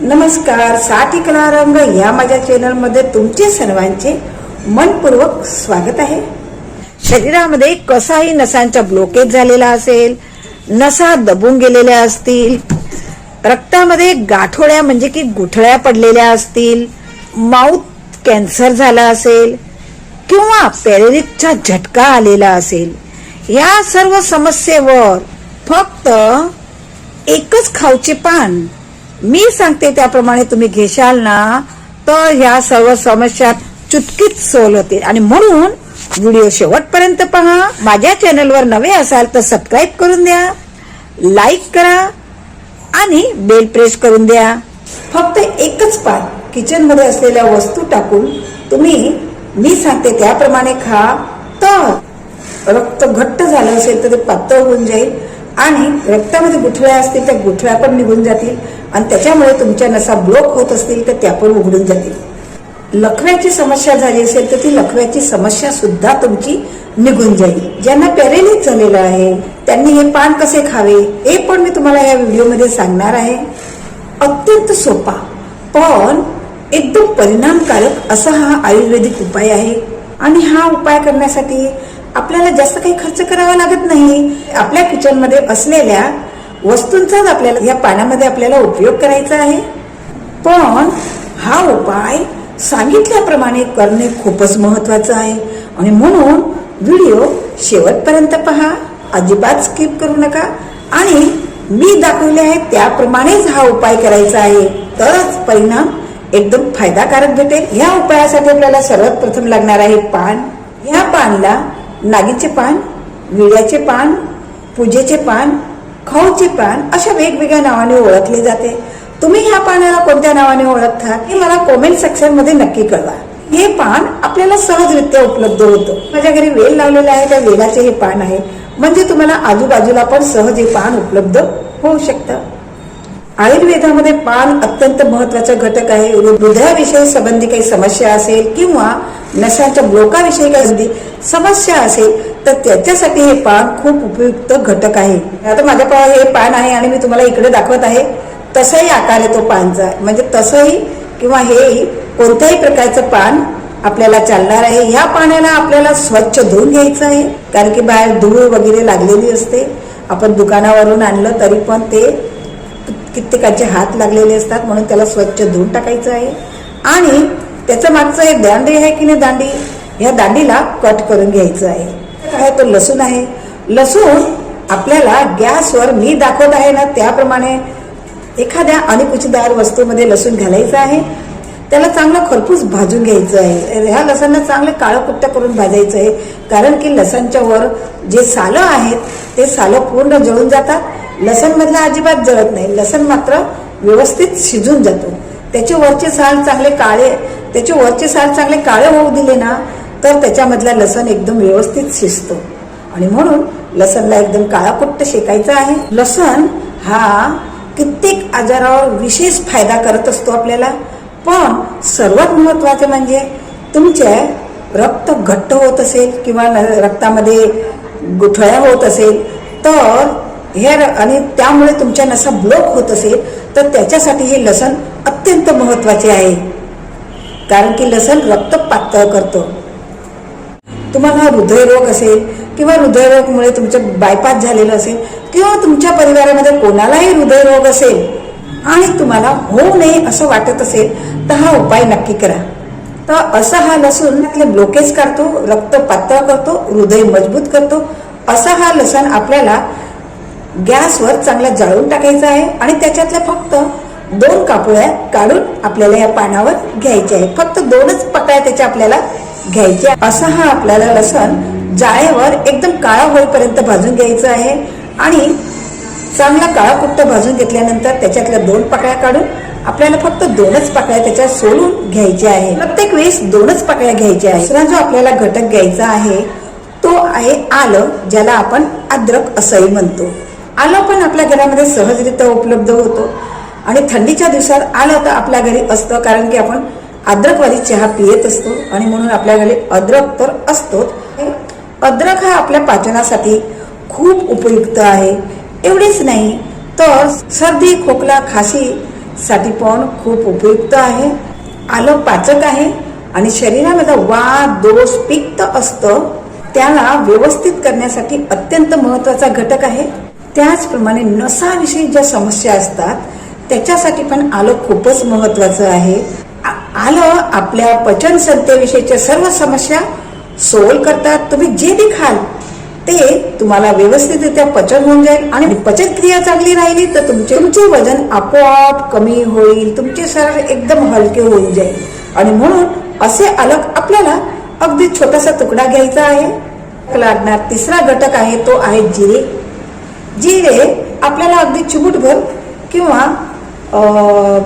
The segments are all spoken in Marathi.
नमस्कारसाठी कलारंग. या माझ्या चॅनलमध्ये तुमचे सर्वांचे मनपूर्वक स्वागत आहे. शरीरामध्ये कसाही नसांचा ब्लॉकेज झालेला असेल नसा दबून गेलेल्या असतील रक्तामध्ये गाठोड्या म्हणजे की गुठळ्या पडलेल्या असतील माउथ कॅन्सर झाला असेल किंवा पॅरेलिकचा झटका आलेला असेल या सर्व समस्येवर फक्त एकच खाऊचे पान मी सांगते त्याप्रमाणे तुम्ही घेशाल ना तर ह्या सर्व समस्या चुटकीत सोल होतील. आणि म्हणून व्हिडिओ शेवटपर्यंत पहा. माझ्या चॅनलवर नवे असाल तर सबस्क्राईब करून द्या लाईक करा आणि बेल प्रेस करून द्या. फक्त एकच पात किचनमध्ये असलेल्या वस्तू टाकून तुम्ही मी सांगते त्याप्रमाणे खा. तर रक्त घट्ट झालं असेल तर ते पातळ होऊन जाईल. आणि रक्तामध्ये गुठळ्या असतील त्या गुठळ्या पण निघून जातील. आणि त्याच्यामुळे तुमच्या नसा ब्लॉक होत असतील तर त्या पण उघडून जातील. लखव्याची समस्या झाली असेल तर ती लखव्याची समस्या सुद्धा तुमची निघून जाईल. ज्यांना पॅरेलिस झालेलं आहे त्यांनी हे पान कसे खावे हे पण मी तुम्हाला या व्हिडिओमध्ये सांगणार आहे. अत्यंत सोपा पण एकदम परिणामकारक असा हा आयुर्वेदिक उपाय आहे. आणि हा उपाय करण्यासाठी आपल्याला जास्त काही खर्च करावा लागत नाही. आपल्या किचनमध्ये असलेल्या वस्तूंचाच आपल्याला या पाण्यामध्ये आपल्याला उपयोग करायचा आहे. पण हा उपाय सांगितल्याप्रमाणे करणे खूपच महत्वाचं आहे. आणि म्हणून व्हिडिओ शेवटपर्यंत पहा. अजिबात स्किप करू नका. आणि मी दाखवले आहे त्याप्रमाणेच हा उपाय करायचा आहे. तरच परिणाम एकदम फायदाकारक भेटेल. या उपायासाठी आपल्याला सर्वात प्रथम लागणार आहे पान. या पानला नागीचे पान विड्याचे पान पूजेचे पान खौचे पान अशा वेगवेगळ्या नावाने ओळखले जाते. तुम्ही ह्या पानाला कोणत्या नावाने ओळखता हे मला कॉमेंट सेक्शनमध्ये नक्की कळवा. हे पान आपल्याला सहजरित्या उपलब्ध होतं. माझ्या घरी वेल लावलेला आहे त्या वेलाचे हे पान आहे. म्हणजे तुम्हाला आजूबाजूला पण सहज हे पान उपलब्ध होऊ शकतं. आयुर्वेदामध्ये पान अत्यंत महत्त्वाचा घटक आहे. हृदयाविषयी संबंधी काही समस्या असेल किंवा नशाच्या ब्लोकाविषयी काही समस्या असेल तर त्याच्यासाठी हे पान खूप उपयुक्त घटक आहे. आता माझ्या पाव हे पान आहे आणि मी तुम्हाला इकडे दाखवत आहे. तसाही आकार आहे तो पानचा. म्हणजे तसंही किंवा हेही कोणत्याही प्रकारचं पान आपल्याला चालणार आहे. ह्या पाण्याला आपल्याला स्वच्छ धुवून घ्यायचं आहे. कारण की बाहेर धूळ वगैरे लागलेली असते. आपण दुकानावरून आणलं तरी पण ते कित्येकाचे हात लागलेले असतात. म्हणून त्याला स्वच्छ धुवून टाकायचं आहे. आणि त्याचं मागचं हे दांडी आहे की नाही दांडी? ह्या दांडीला कट करून घ्यायचं आहे. काय तो लसूण आहे. लसूण आपल्याला गॅसवर मी दाखवत आहे ना त्याप्रमाणे एखाद्या अनिकुचीदार वस्तूमध्ये लसूण घालायचं आहे. त्याला चांगलं खरपूस भाजून घ्यायचं आहे. ह्या लसणला चांगलं काळं करून भाजायचं आहे. कारण की लसणच्या वर जे सालं आहेत ते सालं पूर्ण जळून जातात. लसणमधला अजिबात जळत नाही. लसण मात्र व्यवस्थित शिजून जातो. त्याचे वरचे साल चांगले काळे त्याचे वरचे साल चांगले काळे होऊ दिले ना तर त्याच्यामधला लसण एकदम व्यवस्थित शिजतो. आणि म्हणून लसणला एकदम काळापुट्ट शेकायचं आहे. लसण हा कित्येक आजारावर विशेष फायदा करत असतो आपल्याला. पण सर्वात महत्त्वाचं म्हणजे तुमचे रक्त घट्ट होत असेल किंवा रक्तामध्ये गुठळ्या होत असेल तर हे र- आणि त्यामुळे तुमच्या नसा ब्लॉक होत असेल तर त्याच्यासाठी हे लसण अत्यंत महत्त्वाचे आहे. कारण की लसण रक्त पातळ करतं. तुम्हाला हृदयरोग असेल किंवा हृदयरोगमुळे तुमचं बायपास झालेलं असेल किंवा तुमच्या परिवारामध्ये कोणालाही हृदयरोग असेल आणि तुम्हाला होऊ नये असं वाटत असेल तर हा उपाय नक्की करा. तर असा हा लसूण आपले ब्लोकेज काढतो रक्त पातळ करतो हृदय मजबूत करतो. असा हा लसण आपल्याला गॅसवर चांगला जाळून टाकायचा आहे आणि त्याच्यातल्या फक्त दोन कापुळ्या काढून आपल्याला या पानावर घ्यायच्या आहे फक्त दोनच पकड्या त्याच्या आपल्याला घ्यायच्या असा हा आपल्याला लसण जाळेवर एकदम काळा होईपर्यंत भाजून घ्यायचं आहे. आणि चांगला काळा कुट्ट भाजून घेतल्यानंतर त्याच्यातल्या दोन पाकळ्या काढून आपल्याला फक्त दोनच पाकळ्या त्याच्यात सोलून घ्यायच्या आहे. प्रत्येक वेळेस दोनच पाकळ्या घ्यायच्या आहे दुसरा जो आपल्याला घटक घ्यायचा आहे तो आहे आलं ज्याला आपण अद्रक असंही म्हणतो. आलं पण आपल्या घरामध्ये सहजरित्या उपलब्ध होतो. आणि थंडीच्या दिवसात आलं तर आपल्या घरी असतं कारण की आपण अद्रकवाली चहा पियत असतो आणि म्हणून आपल्या घरी अद्रक तर असतोच. अद्रक हा आपल्या पाचनासाठी खूप उपयुक्त आहे. एवढेच नाही तर सर्दी खोकला खासी साठी पण खूप उपयुक्त आहे. आलं पाचक आहे आणि शरीरामध्ये वाद दोष पित्त असतं त्याला व्यवस्थित करण्यासाठी अत्यंत महत्त्वाचा घटक आहे. त्याचप्रमाणे नसाविषयी ज्या समस्या असतात त्याच्यासाठी पण आलं खूपच महत्वाचं आहे. आलं आपल्या पचन संस्थेविषयीच्या सर्व समस्या सोल करतात. तुम्ही जे बी खाल ते तुम्हाला व्यवस्थितरित्या पचन होऊन जाईल. आणि पचन क्रिया चांगली राहिली तर तुमचे तुमचे वजन आपोआप कमी होईल. तुमचे शरीर एकदम हलके होऊन जाईल. आणि म्हणून असे अलग आपल्याला अगदी छोटासा तुकडा घ्यायचा आहे. लागणार तिसरा घटक आहे तो आहे जिरे. जिरे आपल्याला अगदी चिमूटभर किंवा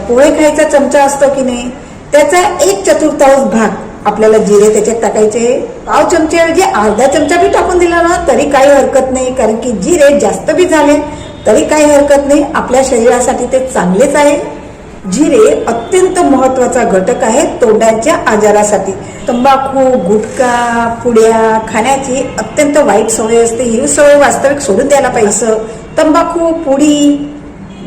पोहे खायचा चमचा असतो की नाही त्याचा एक चतुर्थांश भाग आपल्याला जिरे त्याच्यात टाकायचे पाव चमच्याऐवजी अर्धा चमचा बी टाकून दिला ना तरी काही हरकत नाही कारण की जिरे जास्त बी झाले तरी काही हरकत नाही. आपल्या शरीरासाठी ते चांगलेच आहे. जिरे अत्यंत महत्त्वाचा घटक आहे तोंडाच्या आजारासाठी. तंबाखू गुटखा पुड्या खाण्याची अत्यंत वाईट सवय असते. ही सवय वास्तविक सोडून द्यायला पाहिजे. तंबाखू पुडी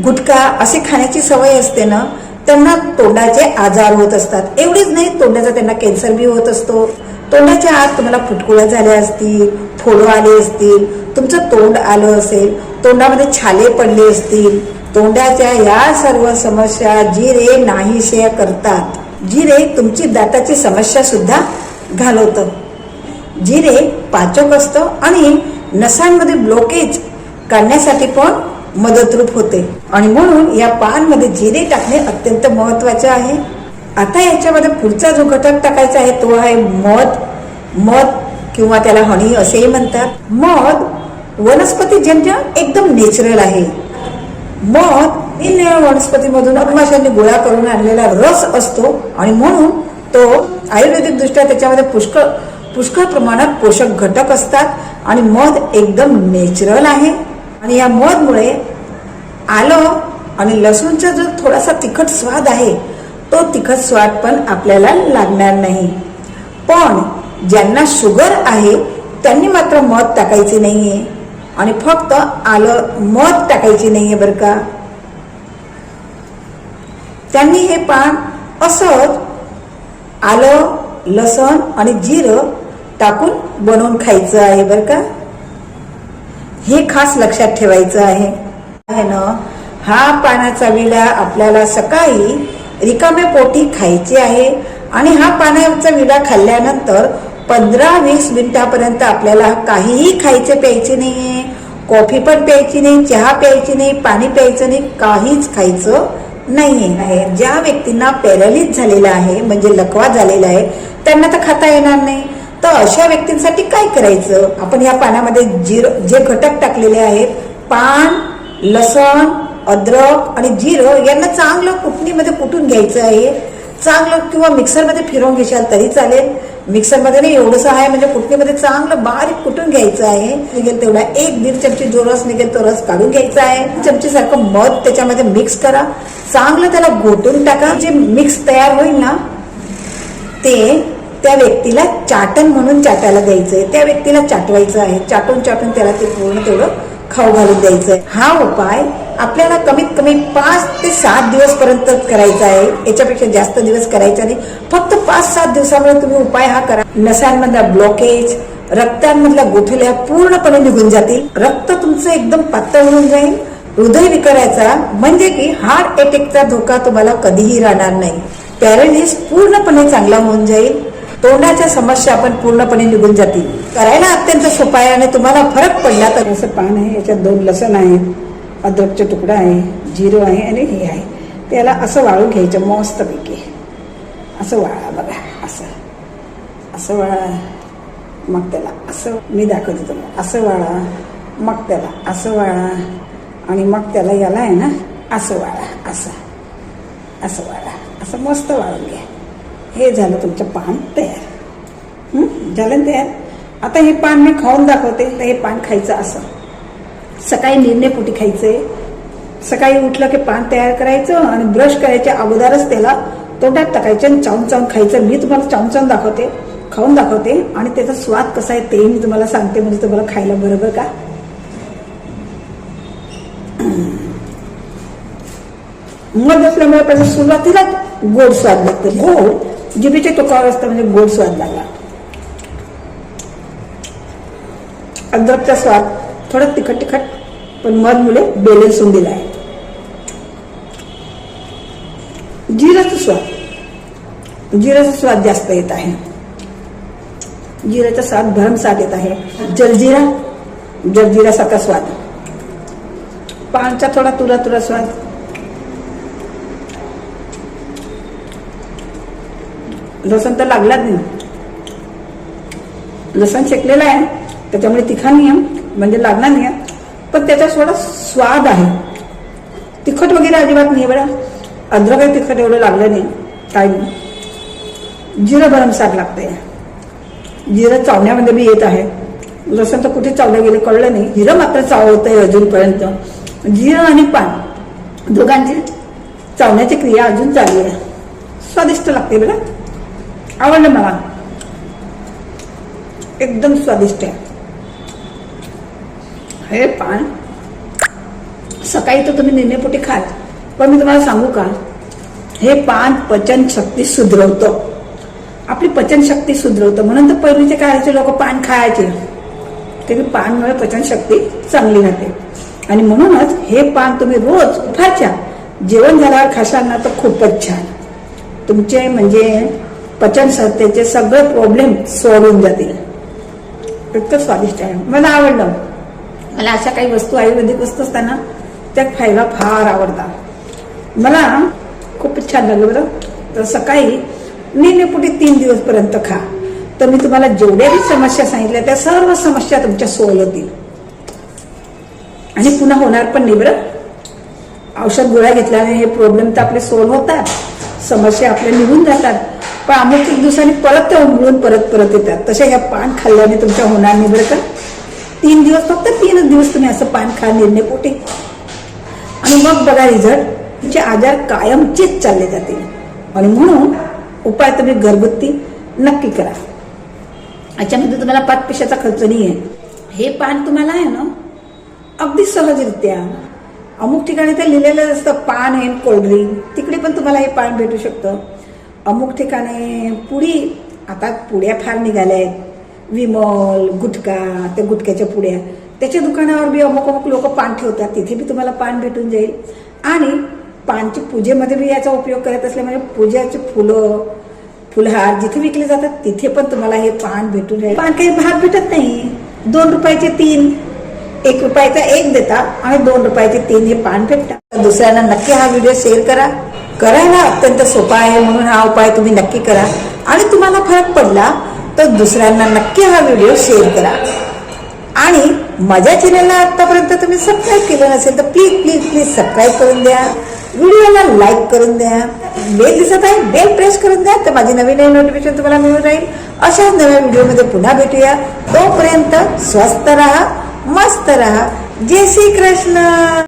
गुटखा असे खाण्याची सवय असते ना त्यांना तोंडाचे आजार होत असतात. एवढेच नाही तोंडाचा त्यांना कॅन्सर बी होत असतो. तोंडाच्या आत तुम्हाला फुटकुळ्या झाल्या असतील फोडं आले असतील तुमचं तोंड आलं असेल तोंडामध्ये छाले पडले असतील तोंडाच्या या सर्व समस्या जिरे नाहीशे करतात. जिरे तुमची दाताची समस्या सुद्धा घालवतं. जिरे पाचक असतं आणि नसांमध्ये ब्लॉकेज काढण्यासाठी पण मदतरूप होते. आणि म्हणून या पानमध्ये जिरे टाकणे अत्यंत महत्त्वाचे आहे. आता याच्यामध्ये पुढचा जो घटक टाकायचा आहे तो आहे मध. मध किंवा त्याला हनी असेही म्हणतात. मध वनस्पतीजन्य एकदम नेचरल आहे. मध निरनिळ्या वनस्पतीमधून मधमाशांनी गोळा करून आणलेला रस असतो आणि म्हणून तो आयुर्वेदिक दृष्ट्या त्याच्यामध्ये पुष्कळ पुष्कळ प्रमाणात पोषक घटक असतात. आणि मध एकदम नेचरल आहे. आणि या मधमुळे आलं आणि लसूणचा जो थोडासा तिखट स्वाद आहे तो तिखट स्वाद पण आपल्याला लागणार नाही. पण ज्यांना शुगर आहे त्यांनी मात्र मध टाकायचे नाही आहे आणि फक्त आलं मध टाकायचे नाही आहे बरं का. त्यांनी हे पान असंच आलं लसण आणि जिरं टाकून बनवून खायचं आहे बरं का. हे खास लक्षात ठेवायचं आहे. आहे ना? हा पानाचा विडा आपल्याला सकाळी रिकाम्या पोटी खायचे आहे आणि हा पानाचा विडा खाल्ल्यानंतर पंधरा वीस मिनिटापर्यंत आपल्याला काहीही खायचे प्यायचे नाहीये कॉफी पण प्यायची नाही चहा प्यायची नाही पाणी प्यायचं नाही काहीच खायचं नाहीये. आहे. ज्या व्यक्तींना पॅरालिस झालेला आहे म्हणजे लकवा झालेला आहे त्यांना तर खाता येणार नाही. तर अशा व्यक्तींसाठी काय करायचं? आपण या पानामध्ये जिर जे घटक टाकलेले आहेत पान लसण अद्रक आणि जिरं यांना चांगलं कुटणीमध्ये कुटून घ्यायचं आहे. चांगलं किंवा मिक्सरमध्ये फिरवून घेशाल तरी चालेल. मिक्सरमध्ये नाही एवढंसं आहे म्हणजे कुटणीमध्ये चांगलं बारीक कुटून घ्यायचं आहे. निघेल तेवढा एक दीड चमची जो रस निघेल तो रस काढून घ्यायचा आहे. चमचीसारखं मध त्याच्यामध्ये मिक्स करा. चांगलं त्याला घोटून टाका. जे मिक्स तयार होईल ना ते त्या व्यक्तीला चाटण म्हणून चाटायला द्यायचंय. त्या व्यक्तीला चाटवायचं आहे. चाटून चाटून त्याला ते पूर्ण तेवढं खाऊ घालून द्यायचंय. हा उपाय आपल्याला कमीत कमी पाच ते सात दिवस पर्यंत करायचा आहे. याच्यापेक्षा जास्त दिवस करायचा नाही. फक्त पाच सात दिवसामध्ये तुम्ही उपाय हा करा. नसांमधला ब्लॉकेज रक्तांमधल्या गोठल्या पूर्णपणे निघून जातील. रक्त तुमचं एकदम पातळ होऊन जाईल. हृदय विकाराचा म्हणजे की हार्ट अटॅकचा धोका तुम्हाला कधीही राहणार नाही. पॅरालिस पूर्णपणे चांगला होऊन जाईल. तोंडाच्या समस्या पण पूर्णपणे निघून जातील. करायला अत्यंत सोपा आहे आणि तुम्हाला फरक पडला तर असं पान आहे याच्यात दोन लसण आहेत अद्रकचा तुकडा आहे जिरो आहे आणि हे आहे. त्याला असं वाळून घ्यायचं मस्तपैकी. असं वाळा बघा असं. असं वाळा. मग त्याला असं मी दाखवते तुम्हाला. असं वाळा. मग त्याला असं वाळा. आणि मग त्याला याला आहे ना असं वाळा. असं. असं वाळा. असं मस्त वाळून घ्या. हे झालं तुमचं पान तयार. झालं ना तयार? आता हे पान मी खाऊन दाखवते तर हे पान खायचं असं. सकाळी निर्णयपोटी खायचंय सकाळी उठलं की पान तयार करायचं आणि ब्रश करायच्या अगोदरच त्याला तोंडात टाकायचं आणि चावून चावून खायचं. मी तुम्हाला चावून चावून दाखवते खाऊन दाखवते आणि त्याचा स्वाद कसा आहे ते मी तुम्हाला सांगते म्हणजे तुम्हाला खायला बरोबर का? मध असल्यामुळे त्याचा सुरुवातीला गोड स्वाद लागतो गोड? जिभेच्या टोकावर असतं म्हणजे गोड स्वाद लागला. अद्रकचा स्वाद थोडा तिखट तिखट पण मध मुले बॅलन्स होऊन दिला आहे. जिराचा स्वाद. जिराचा स्वाद जास्त येत आहे. जिराचा स्वाद भरमसाठ येत आहे. जलजिरा जलजिरासारखा स्वाद. पानचा थोडा तुरा तुरा स्वाद. लसण तर लागलाच नाही. लसण शेकलेला आहे. त्याच्यामुळे तिखा नाही आहे. म्हणजे लागणार नाही आहे. पण त्याचा थोडा स्वाद आहे. तिखट वगैरे अजिबात नाही बरं. अद्रकही तिखट एवढं लागलं नाही. काय नाही. जिरं भरमसाठ लागतंय. जिरं चावण्यामध्ये बी येत आहे. लसण तर कुठे चावलं गेले कळलं नाही. जिरं मात्र चावतंय अजूनपर्यंत. जिरं आणि पान दोघांची चावण्याची क्रिया अजून चालू आहे. स्वादिष्ट लागते बरं. आवडलं मला. एकदम स्वादिष्ट आहे. हे पान सकाळी तर तुम्ही नेहमीपोटी खाल पण मी तुम्हाला सांगू का? हे पान पचन शक्ती सुधरवतं. आपली पचनशक्ती सुधरवतं. म्हणून तर पहिलीचे काळाचे लोक पान खायचे. ते पानमुळे पचनशक्ती चांगली राहते. आणि म्हणूनच हे पान तुम्ही रोज उठाच्या जेवण झाल्यावर खाशाल ना तर खूपच छान. तुमचे म्हणजे पचन संस्थेचे सगळे प्रॉब्लेम सोडून जातील. इतकं स्वादिष्ट आहे. मला आवडलं. मला अशा काही वस्तू आयुर्वेदिक वस्तू असताना त्या खायला फार आवडतात मला खूपच छान लागलं बरं. तर सकाळी नेहमीपुढे तीन दिवसपर्यंत खा. तर मी तुम्हाला जेवढ्याही समस्या सांगितल्या त्या सर्व समस्या तुमच्या सोय होतील. आणि पुन्हा होणार पण नाही बरं. औषध गोळ्या घेतल्याने हे प्रॉब्लेम तर आपले सॉल्व्ह होतात. समस्या आपल्या निघून जातात. पण अमुक एक दिवसांनी परत ते उमळून परत परत येतात. तसे ह्या पान खाल्ल्याने तुमच्या होणार नाही बरं का? तीन दिवस फक्त तीनच दिवस तुम्ही असं पान खा निर्णय पोटे. आणि मग बघा रिझल्ट तुमचे आजार कायमचेच चालले जातील आणि म्हणून उपाय तुम्ही घरगुती नक्की करा. याच्यामध्ये तुम्हाला पाच पैशाचा खर्च नाही आहे हे पान तुम्हाला आहे ना अगदी सहजरित्या. अमुक ठिकाणी तर लिहिलेलं असतं पान आहे कोल्ड्रिंक तिकडे पण तुम्हाला हे पान भेटू शकतं. अमुक ठिकाणी पुडी आता पुड्या फार निघाल्या आहेत विमल गुटखा त्या गुटख्याच्या पुड्या त्याच्या दुकानावर बी अमुक अमुक लोक पान ठेवतात. तिथे बी तुम्हाला पान भेटून जाईल. आणि पानची पूजेमध्ये बी याचा उपयोग करत असल्यामुळे पूजेचे फुलं फुलहार जिथे विकले जातात तिथे पण तुम्हाला हे पान भेटून जाईल. पान काही भाग भेटत नाही. दोन रुपयाचे तीन. एक रुपयाचा एक देता आणि दोन रुपयाचे तीन हे पान भेटतात. दुसऱ्यांना नक्की हा व्हिडिओ शेअर करा. करायला अत्यंत सोपा आहे म्हणून हा उपाय तुम्ही नक्की करा. आणि तुम्हाला फरक पडला तर दुसऱ्यांना नक्की हा व्हिडिओ शेअर करा. आणि माझ्या चॅनलला आत्तापर्यंत तुम्ही सबस्क्राईब केलं नसेल तर प्लीज प्लीज प्लीज सबस्क्राईब करून द्या. व्हिडिओला लाईक करून द्या. बेल दिसत आहे बेल प्रेस करून द्या तर माझी नवीन नवीन नोटिफिकेशन तुम्हाला मिळून राहील. अशाच नव्या व्हिडिओमध्ये पुन्हा भेटूया. तोपर्यंत स्वस्त राहा मस्त राहा. जय श्री कृष्ण!